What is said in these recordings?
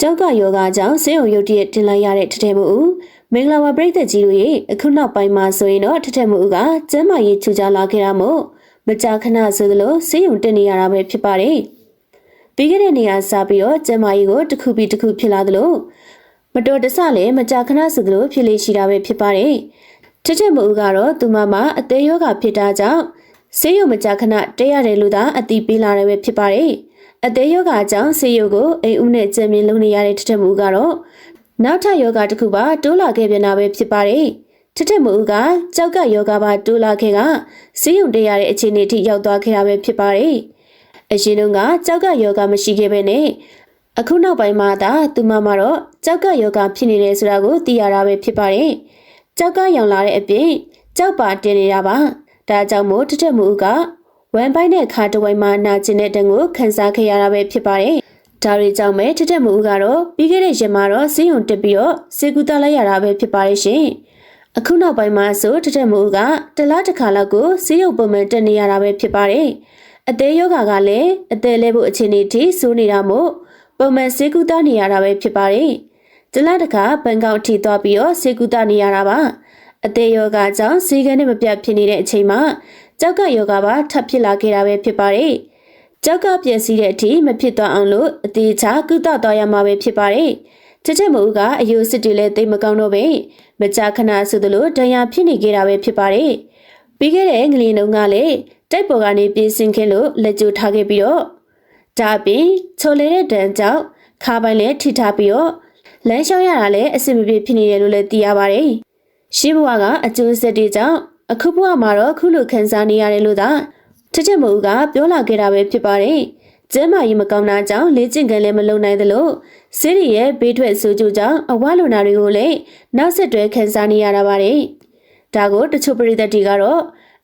ကြောက်ကယောဂကြောင့်ဆေးရုံရုတ်တရက်တင်လိုက်ရတဲ့ထထမှုဦးမင်္ဂလာပါပရိသတ်ကြီးတို့ရေအခုနောက်ပိုင်းမှာဆိုရင်တော့ထထမှုဦးကကျမ်းမာရေးချူချလာခဲ့တာမို့မကြာခဏဆိုသလိုဆေးရုံတင်နေရတာပဲဖြစ်ပါတယ်ပြီးခဲ့တဲ့နေရာစပြီးတော့ကျမ်းမာရေးကိုတစ်ခုပြီးတစ်ခုဖြစ်လာသလိုမတော်တဆလည်းမကြာခဏဆိုသလိုဖြစ်လေရှိတာပဲဖြစ်ပါတယ်ထထမှုဦးကတော့သူမမှာအသေးယောဂဖြစ်တာကြောင့် ဆေးရုံမကြာခဏတက်ရတယ်လို့သာအတိပေးလာတယ်ပဲဖြစ်ပါတယ်အသေးယောဂအကြောင်းဆေးရုံကိုအိမ်ဦးနဲ့ကြံမြင်လုပ်နေရတဲ့ထထမှုကတော့နောက်ထပ်ယောဂတစ်ခုပါတိုးလာခဲ့ပြန်တာပဲဖြစ်ပါတယ်ထထမှုကကြောက်ကယောဂပါတိုးလာခဲ့ကဆေးရုံတက်ရတဲ့အခြေအနေထိရောက်သွားခဲ့တာပဲဖြစ်ပါတယ်အရင်တုန်းကကြောက်ကယောဂမရှိခဲ့ပဲနဲ့အခုနောက်ပိုင်းမှာသာသူမမှာတော့ကြောက်ကယောဂဖြစ်နေတယ်ဆိုတာကိုသိရတာပဲဖြစ်ပါတယ်ကြောက်ကရောင်လာတဲ့အပြင်ကြောက်ပါတင်နေတာပါ ဒါကြောင့်မို့ထထမှုကဝမ်ပိုင်းနဲ့ခါတဝိုင်းမှာနာကျင်တဲ့တန်ကိုခန်းစားခဲ့ရတာပဲဖြစ်ပါတယ်။ဒါတွေကြောင့်ပဲထထမှုကတော့ပြီးခဲ့တဲ့ရက်မှာတော့ဈေးုံတက်ပြီးတော့စေကူတာလိုက်ရတာပဲဖြစ်ပါတယ်ရှင်။အခုနောက်ပိုင်းမှာဆိုထထမှုကတလားတစ်ခါလောက်ကိုဈေးုံပုံမှန်တက်နေရတာပဲဖြစ်ပါတယ်။အသေးယောဂကလည်းအသေးလဲဖို့အခြေအနေထိစိုးနေတာမို့ပုံမှန်စေကူတာနေရတာပဲဖြစ်ပါတယ်။တလားတစ်ခါဘန်ကောက်ထိသွားပြီးတော့စေကူတာနေရတာပါ။ အသေးယောဂကြောင့်ဈေးကနဲ့မပြတ်ဖြစ်နေတဲ့အချိန်မှာကြောက်ကယောဂပါထပ်ဖြစ်လာခဲ့တာပဲဖြစ်ပါတယ်။ကြောက်ကပြည့်စည်တဲ့အထိမဖြစ်သွားအောင်လို့အသေးချာကုသသွားရမှာပဲဖြစ်ပါတယ်။ချက်ချက်မို့ကအယိုစစ်တွေလည်းသိမကောင်းတော့ပဲမကြာခဏဆိုသလိုဒဏ်ရာဖြစ်နေခဲ့တာပဲဖြစ်ပါတယ်။ပြီးခဲ့တဲ့ငလင်းတုန်းကလည်းတိုက်ပေါ်ကနေပြေးဆင်းခဲ့လို့လက်ကျိုးထားခဲ့ပြီးတော့ဒါအပြင်ချိုလေတဲ့ဒဏ်ကြောင့်ခါပိုင်းလည်းထိထားပြီးတော့လမ်းလျှောက်ရတာလည်းအဆင်မပြေဖြစ်နေတယ်လို့လည်းသိရပါတယ်။ ရှိဘဝကအကျိုးဆက်တွေကြောင့်အခုဘဝမှာတော့ခုလိုခံစားနေရတယ်လို့သာထထမိုးကပြောလာခဲ့တာပဲဖြစ်ပါတယ်။ကျမ်းမာရေးမကောင်းတာကြောင့်လေ့ကျင့်ခန်းလည်းမလုပ်နိုင်သလိုဆေးရရဲ့ဘေးထွက်ဆိုးကျိုးကြောင့်အဝလွန်တာတွေကိုလည်းနောက်ဆက်တွဲခံစားနေရတာပါတယ်။ဒါကိုတချို့ပရိသတ်တွေကတော့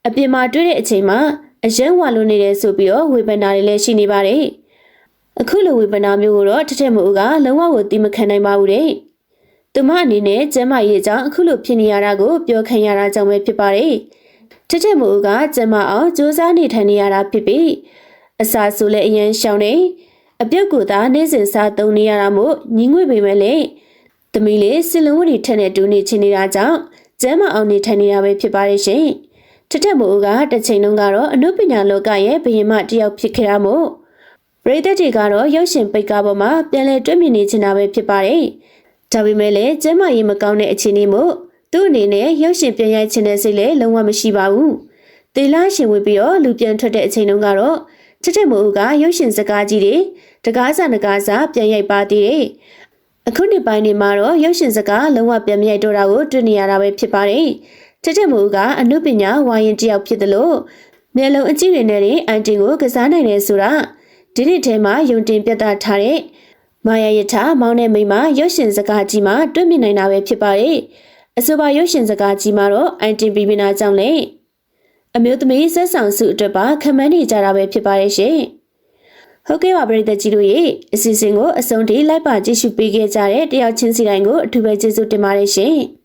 အပြင်မှာတွေ့တဲ့အချိန်မှာအယံဝါလွန်နေတယ်ဆိုပြီးတော့ဝေဖန်တာတွေလည်းရှိနေပါတယ်။အခုလိုဝေဖန်တာမျိုးကိုတော့ထထမိုးကလုံးဝကိုသိမခံနိုင်ပါဘူးတဲ့။ သူမအနေနဲ့ကျမ်းမာရေးကြောင့်အခုလိုဖြစ်နေရတာကိုပြောခံရတာကြောင့်ပဲဖြစ်ပါတယ်။ထထမိုးကကျမ်းမာအောင်စူးစမ်းနေထိုင်နေရတာဖြစ်ပြီးအစာဆိုလည်းအရန်ရှောင်းနေအပြုတ်ကိုသာနေ့စဉ်စားသုံးနေရတာမို့ညီငွေပေမဲ့လေသမီးလေးစင်လုံးဝတီထက်နဲ့တူနေချင်နေတာကြောင့်ကျမ်းမာအောင်နေထိုင်နေတာပဲဖြစ်ပါတယ်ရှင်။ထထမိုးကတစ်ချိန်လုံးကတော့အနုပညာလောကရဲ့ဘယင်မတယောက်ဖြစ်ခဲ့တာမို့ပရိသတ်တွေကတော့ရုပ်ရှင်ပိတ်ကားပေါ်မှာပြန်လည်တွေ့မြင်နေချင်တာပဲဖြစ်ပါတယ်။ ဒါပေမဲ့လည်းကျမ်းမာရေးမကောင်းတဲ့အခြေအနေမို့သူ့အနေနဲ့ရုပ်ရှင်ပြန်ရိုက်ချင်တဲ့စိတ်လည်းလုံးဝမရှိပါဘူး။တေလာရှင်ဝင်ပြီးတော့လူပြန်ထွက်တဲ့အချိန်တုန်းကတော့ချက်ချက်မိုးကရုပ်ရှင်စကားကြီးတွေတကားစာနကားစာပြန်ရိုက်ပါသေးတယ်။အခုနှစ်ပိုင်းတွေမှာတော့ရုပ်ရှင်စကားလုံးဝပြန်မရိုက်တော့တာကိုတွေ့နေရတာပဲဖြစ်ပါတယ်။ချက်ချက်မိုးကအမှုပညာဝိုင်းရင်တယောက်ဖြစ်တယ်လို့မျက်လုံးအကြည့်တွေနဲ့အန်တင်ကိုကစားနိုင်တယ်ဆိုတာဒီနေ့ထဲမှာယုံတင်ပြသထားတဲ့ မာယာယထာမောင်နဲ့မိမရုပ်ရှင်စကားကြီးမှာတွေ့မြင်နိုင်တာပဲဖြစ်ပါတယ်။အဆိုပါရုပ်ရှင်စကားကြီးမှာတော့အန်တင်ပီပီနာကြောင့်လေအမျိုးသမီးဆက်ဆောင်စုအတွက်ပါခမန်းနေကြတာပဲဖြစ်ပါတယ်ရှင်။ဟုတ်ကဲ့ပါပရိသတ်ကြီးတို့ရေအစီအစဉ်ကိုအဆုံးထိလိုက်ပါကြည့်ရှုပေးခဲ့ကြတဲ့တယောက်ချင်းစီတိုင်းကိုအထူးပဲကျေးဇူးတင်ပါတယ်ရှင်။